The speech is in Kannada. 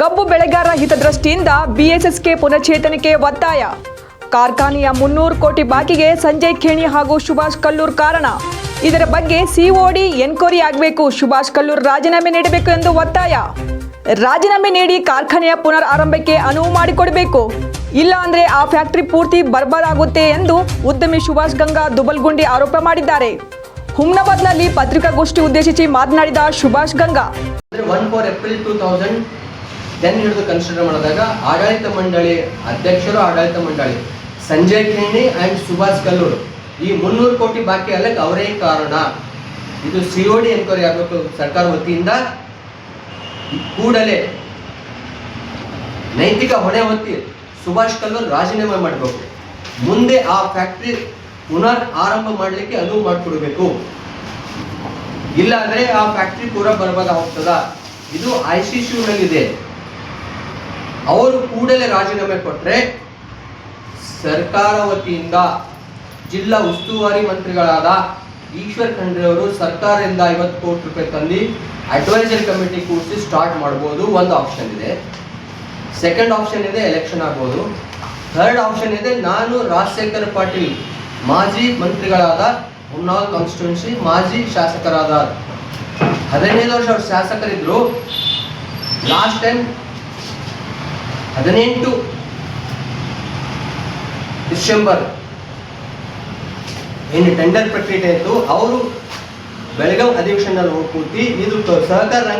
ಕಬ್ಬು ಬೆಳೆಗಾರರ ಹಿತದೃಷ್ಟಿಯಿಂದ ಬಿಎಸ್ಎಸ್ಕೆ ಪುನಶ್ಚೇತನಕ್ಕೆ ಒತ್ತಾಯ. ಕಾರ್ಖಾನೆಯ ಮುನ್ನೂರು ಕೋಟಿ ಬಾಕಿಗೆ ಸಂಜಯ್ ಖೇಣಿ ಹಾಗೂ ಸುಭಾಷ್ ಕಲ್ಲೂರ್ ಕಾರಣ. ಇದರ ಬಗ್ಗೆ ಸಿಒಡಿ ಎನ್ಕ್ವೈರಿ ಆಗಬೇಕು. ಸುಭಾಷ್ ಕಲ್ಲೂರ್ ರಾಜೀನಾಮೆ ನೀಡಬೇಕು ಎಂದು ಒತ್ತಾಯ. ರಾಜೀನಾಮೆ ನೀಡಿ ಕಾರ್ಖಾನೆಯ ಪುನರ್ ಆರಂಭಕ್ಕೆ ಅನುವು ಮಾಡಿಕೊಡಬೇಕು. ಇಲ್ಲ ಅಂದ್ರೆ ಆ ಫ್ಯಾಕ್ಟರಿ ಪೂರ್ತಿ ಬರ್ಬಾದಾಗುತ್ತೆ ಎಂದು ಉದ್ಯಮಿ ಸುಭಾಷ್ ಗಂಗಾ ದುಬಲ್ಗುಂಡಿ ಆರೋಪ ಮಾಡಿದ್ದಾರೆ. ಹುಮ್ನಾಬಾದ್ನಲ್ಲಿ ಪತ್ರಿಕಾಗೋಷ್ಠಿ ಉದ್ದೇಶಿಸಿ ಮಾತನಾಡಿದ ಸುಭಾಷ್ ಗಂಗಾ. ಟೆನ್ ಹಿಡಿದು ಕನ್ಸಿಡರ್ ಮಾಡಿದಾಗ ಆಡಳಿತ ಮಂಡಳಿ ಅಧ್ಯಕ್ಷರು ಆಡಳಿತ ಮಂಡಳಿ ಸಂಜಯ್ ಖೇಣಿ ಅಂಡ್ ಸುಭಾಷ್ ಕಲ್ಲೂರ್. ಈ ಮುನ್ನೂರು ಕೋಟಿ ಬಾಕಿ ಅಲ್ಲಕ್ಕೆ ಅವರೇ ಕಾರಣ. ಇದು ಸಿ ಒ ಡಿ ಎನ್ಕ್ವೈರಿ ಆಗಬೇಕು ಸರ್ಕಾರ ವತಿಯಿಂದ. ಕೂಡಲೇ ನೈತಿಕ ಹೊಣೆ ಹೊತ್ತಿ ಸುಭಾಷ್ ಕಲ್ಲೂರ್ ರಾಜೀನಾಮೆ ಮಾಡಬೇಕು. ಮುಂದೆ ಆ ಫ್ಯಾಕ್ಟ್ರಿ ಪುನರ್ ಆರಂಭ ಮಾಡಲಿಕ್ಕೆ ಅನುವು ಮಾಡಿಕೊಡ್ಬೇಕು. ಇಲ್ಲ ಅಂದ್ರೆ ಆ ಫ್ಯಾಕ್ಟ್ರಿ ಪೂರ ಬರಬಾರ ಹೋಗ್ತದ ಇದು ಐ ಸಿ ಇದೆ ಅವರು ಕೂಡಲೇ ರಾಜೀನಾಮೆ ಕೊಟ್ಟರೆ ಸರ್ಕಾರ ವತಿಯಿಂದ ಜಿಲ್ಲಾ ಉಸ್ತುವಾರಿ ಮಂತ್ರಿಗಳಾದ ಈಶ್ವರ್ ಖಂಡ್ರೆ ಅವರು ಸರ್ಕಾರದಿಂದ ಐವತ್ತು ಕೋಟಿ ರೂಪಾಯಿ ತಂದು ಅಡ್ವೈಸರಿ ಕಮಿಟಿ ಕೂರಿಸಿ ಸ್ಟಾರ್ಟ್ ಮಾಡ್ಬೋದು, ಒಂದು ಆಪ್ಷನ್ ಇದೆ. ಸೆಕೆಂಡ್ ಆಪ್ಷನ್ ಇದೆ ಎಲೆಕ್ಷನ್ ಆಗ್ಬೋದು. ಥರ್ಡ್ ಆಪ್ಷನ್ ಇದೆ, ನಾನು ರಾಜಶೇಖರ್ ಪಾಟೀಲ್, ಮಾಜಿ ಮಂತ್ರಿಗಳಾದ ಉನ್ನಾವ್ ಕಾನ್ಸ್ಟಿಟ್ಯೂನ್ಸಿ ಮಾಜಿ ಶಾಸಕರಾದ ಹದಿನೈದು ವರ್ಷ ಅವ್ರ ಶಾಸಕರಿದ್ರು. ಲಾಸ್ಟ್ ಟೈಮ್ ಹದಿನೆಂಟು ಡಿಸೆಂಬರ್. ಏನು ಟೆಂಡರ್ ಪ್ರಕ್ರಿಯೆ ಇತ್ತು? ಅವರು ಬೆಳಗಾವಿ ಅಧಿವೇಶನದಲ್ಲಿ ಹೋಗಿ ಕೂತಿ ಇದು ಸಹಕಾರ